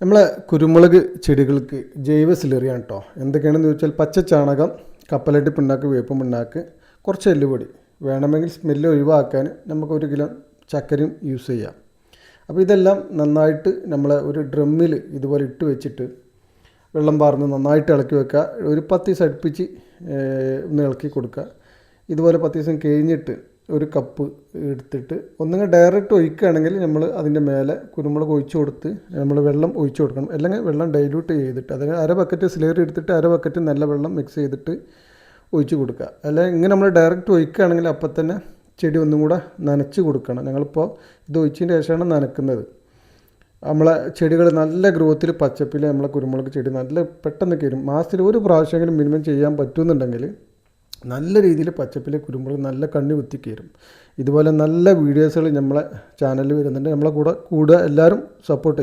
നമ്മളെ കുരുമുളക് ചെടികൾക്ക് ജൈവ സിലറിയാണ് കേട്ടോ എന്തൊക്കെയാണെന്ന് ചോദിച്ചാൽ പച്ച ചാണകം കപ്പലട്ടി പിണ്ണാക്ക് വേപ്പ് പിണ്ണാക്ക് കുറച്ച് എല്ലുപൊടി. വേണമെങ്കിൽ സ്മെല്ല് ഒഴിവാക്കാൻ നമുക്ക് ഒരു കിലോ ചക്കരയും യൂസ് ചെയ്യാം. അപ്പോൾ ഇതെല്ലാം നന്നായിട്ട് നമ്മൾ ഒരു ഡ്രമ്മിൽ ഇതുപോലെ ഇട്ട് വെച്ചിട്ട് വെള്ളം പാർന്ന് നന്നായിട്ട് ഇളക്കി വെക്കുക. ഒരു പത്ത് ദിവസം അടുപ്പിച്ച് ഒന്ന് ഇളക്കി കൊടുക്കുക. ഇതുപോലെ പത്ത് ദിവസം കഴിഞ്ഞിട്ട് ഒരു കപ്പ് എടുത്തിട്ട് ഒന്നുകിൽ ഡയറക്റ്റ് ഒഴിക്കുകയാണെങ്കിൽ നമ്മൾ അതിന്റെ മേലെ കുരുമുളക് ഒഴിച്ച് കൊടുത്ത് നമ്മൾ വെള്ളം ഒഴിച്ചു കൊടുക്കണം. അല്ലെങ്കിൽ വെള്ളം ഡൈല്യൂട്ട് ചെയ്തിട്ട് അതായത് അര ബക്കറ്റ് സ്ലേറി എടുത്തിട്ട് അര ബക്കറ്റ് നല്ല വെള്ളം മിക്സ് ചെയ്തിട്ട് ഒഴിച്ച് കൊടുക്കുക. അല്ലെങ്കിൽ ഇങ്ങനെ നമ്മൾ ഡയറക്റ്റ് ഒഴിക്കുകയാണെങ്കിൽ അപ്പം തന്നെ ചെടി ഒന്നും കൂടെ നനച്ച് കൊടുക്കണം. ഞങ്ങളിപ്പോൾ ഇത് ഒഴിച്ചതിന് ശേഷമാണ് നനക്കുന്നത്. നമ്മളെ ചെടികൾ നല്ല ഗ്രോത്തിൽ പച്ചപ്പിൽ നമ്മളെ കുരുമുളക് ചെടി നല്ല പെട്ടെന്ന് കയറും. മാസത്തിൽ ഒരു പ്രാവശ്യമെങ്കിലും മിനിമം ചെയ്യാൻ പറ്റുമെന്നുണ്ടെങ്കിൽ നല്ല രീതിയിൽ പച്ചപ്പിലെ കുരുമുളക് നല്ല കണ്ണി കുത്തി കയറും. ഇതുപോലെ നല്ല വീഡിയോസുകൾ നമ്മളെ ചാനലിൽ വരുന്നുണ്ട്. നമ്മളെ കൂടെ കൂടെ എല്ലാവരും സപ്പോർട്ട്